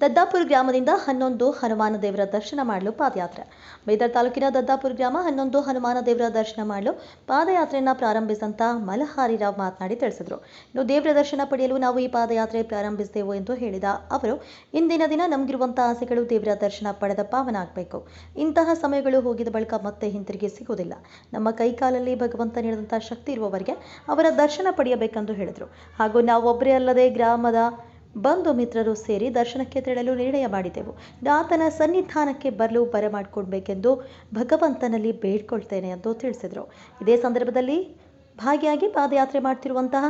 ದದ್ದಾಪುರ ಗ್ರಾಮದಿಂದ ಹನ್ನೊಂದು ಹನುಮಾನ ದೇವರ ದರ್ಶನ ಮಾಡಲು ಪಾದಯಾತ್ರೆ. ಬೀದರ್ ತಾಲೂಕಿನ ದದ್ದಾಪುರ ಗ್ರಾಮ ಹನ್ನೊಂದು ಹನುಮಾನ ದೇವರ ದರ್ಶನ ಮಾಡಲು ಪಾದಯಾತ್ರೆಯನ್ನು ಪ್ರಾರಂಭಿಸಿದಂತ ಮಲಹಾರಿ ರಾವ್ ಮಾತನಾಡಿ ತಿಳಿಸಿದರು. ಇನ್ನು ದೇವರ ದರ್ಶನ ಪಡೆಯಲು ನಾವು ಈ ಪಾದಯಾತ್ರೆ ಪ್ರಾರಂಭಿಸಿದೆವು ಎಂದು ಹೇಳಿದ ಅವರು, ಇಂದಿನ ದಿನ ನಮಗಿರುವಂತಹ ಆಸೆಗಳು ದೇವರ ದರ್ಶನ ಪಡೆದ ಪಾವನ ಆಗಬೇಕು. ಇಂತಹ ಸಮಯಗಳು ಹೋಗಿದ ಬಳಿಕ ಮತ್ತೆ ಹಿಂತಿರುಗಿ ಸಿಗುವುದಿಲ್ಲ. ನಮ್ಮ ಕೈಕಾಲಲ್ಲಿ ಭಗವಂತ ನೀಡಿದಂಥ ಶಕ್ತಿ ಇರುವವರಿಗೆ ಅವರ ದರ್ಶನ ಪಡೆಯಬೇಕೆಂದು ಹೇಳಿದರು. ಹಾಗೂ ನಾವೊಬ್ಬರೇ ಅಲ್ಲದೆ ಗ್ರಾಮದ ಬಂಧು ಮಿತ್ರರು ಸೇರಿ ದರ್ಶನಕ್ಕೆ ತೆರಳಲು ನಿರ್ಣಯ ಮಾಡಿದೆವು. ಆತನ ಸನ್ನಿಧಾನಕ್ಕೆ ಬರಲು ಬರಮಾಡಿಕೊಡ್ಬೇಕೆಂದು ಭಗವಂತನಲ್ಲಿ ಬೇಡ್ಕೊಳ್ತೇನೆ ಎಂದು ತಿಳಿಸಿದರು. ಇದೇ ಸಂದರ್ಭದಲ್ಲಿ ಭಾಗಿಯಾಗಿ ಪಾದಯಾತ್ರೆ ಮಾಡ್ತಿರುವಂತಹ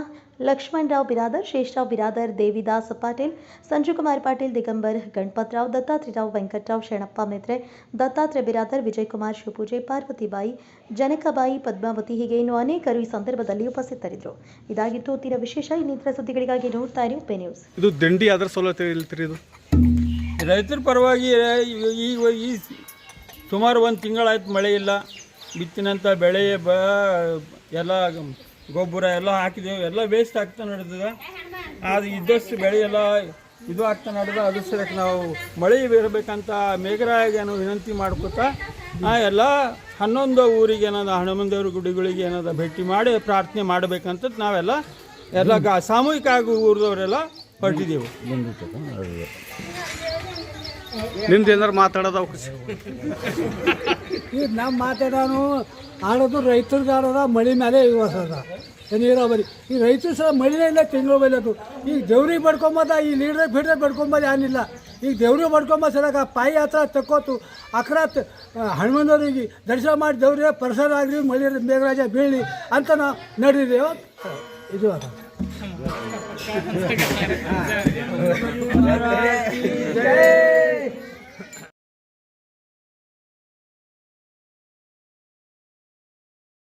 ಲಕ್ಷ್ಮಣ್ ರಾವ್ ಬಿರಾದರ್ ಶೇಷರಾವ್ ಬಿರಾದರ್ ದೇವಿದಾಸ್ ಪಾಟೀಲ್ ಸಂಜುಕುಮಾರ್ ಪಾಟೀಲ್ ದಿಗಂಬರ್ ಗಣಪತರಾವ್ ದತ್ತಾತ್ರಿರಾವ್ ವೆಂಕಟರಾವ್ ಶರಣಪ್ಪ ಮೇತ್ರೆ ದತ್ತಾತ್ರೇಯ ಬಿರಾದರ್ ವಿಜಯ್ ಕುಮಾರ್ ಶಿವಪೂಜೆ ಪಾರ್ವತಿಬಾಯಿ ಜನಕಬಾಯಿ ಪದ್ಮಾವತಿ ಹೀಗೆ ಇನ್ನು ಅನೇಕರು ಈ ಸಂದರ್ಭದಲ್ಲಿ ಉಪಸ್ಥಿತರಿದ್ದರು. ಇದಾಗಿತ್ತು ತೀರ ವಿಶೇಷ. ಇನ್ನಿತರ ಸುದ್ದಿಗಳಿಗಾಗಿ ನೋಡ್ತಾ ಇರಿ ಉಪೆ ನ್ಯೂಸ್. ಇದು ದಂಡಿ ಅದರ ಸೌಲಭ್ಯ ಇಲ್ತ್ರಿ ಇದು? ರೈತರ ಪರವಾಗಿ ಈ ಸುಮಾರು ಒಂದು ತಿಂಗಳಾಯ್ತು ಮಳೆ ಇಲ್ಲ. ಬಿತ್ತಿನಂಥ ಬೆಳೆ ಬ, ಎಲ್ಲ ಗೊಬ್ಬರ ಎಲ್ಲ ಹಾಕಿದೆವು. ಎಲ್ಲ ವೇಸ್ಟ್ ಆಗ್ತಾ ನಡೆದಿದೆ. ಅದು ಇದ್ದಷ್ಟು ಬೆಳೆ ಎಲ್ಲ ಇದು ಆಗ್ತಾ ನಡೆದ ಅದು ಸಲಕ್ಕೆ ನಾವು ಮಳೆ ಬೀರಬೇಕಂತ ಮೇಘರಾಯಿಗೆ ನಾವು ವಿನಂತಿ ಮಾಡ್ಕೊತಾ, ಆ ಎಲ್ಲ ಹನ್ನೊಂದು ಊರಿಗೆ ಏನದ ಹನುಮಂದೇವ್ರ ಗುಡಿಗಳಿಗೆ ಏನದ ಭೇಟಿ ಮಾಡಿ ಪ್ರಾರ್ಥನೆ ಮಾಡಬೇಕಂತ ನಾವೆಲ್ಲ ಎಲ್ಲ ಸಾಮೂಹಿಕ ಆಗಿ ಊರಿದವರೆಲ್ಲ ಹೊರಟಿದ್ದೆವು. ನಿಮ್ದು ಏನಾರು ಮಾತಾಡೋದು ಅವಕಾಶ? ಈಗ ನಮ್ಮ ಮಾತಾಡೋನು ಆಡೋದು ರೈತರಿಗೆ ಆಡೋದ ಮಳೆ ಮೇಲೆ ಇವಸದ ನೀರಾವರಿ ಈ ರೈತರು ಸಹ ಮಳಿನೇ ಇಲ್ಲ ತಿಂಗಳು ಬೆಳೆಯೋದು. ಈಗ ದೇವ್ರಿಗೆ ಬಡ್ಕೊಂಬದ ಈ ಲೀಡ್ರಿಗೆ ಬಿಡ್ರೆ ಬಡ್ಕೊಂಬದ ಏನಿಲ್ಲ ಈಗ ದೇವ್ರಿಗೆ ಬಡ್ಕೊಂಬ ಸರಾಗ ಪಾಯಿ ಹತ್ರ ತಕ್ಕೋತು. ಅಕ್ರಾತ್ ಹನುಮಂದವ್ರಿಗೆ ದರ್ಶನ ಮಾಡಿ ದೇವ್ರಿಗೆ ಪರಿಸರ ಆಗಲಿ ಮಳೆ ಮೇಘರಾಜ ಬೀಳಿ ಅಂತ ನಾವು ನಡೆದಿದ್ದೇವೆ ಇದು ಅದ. ちょっと待って。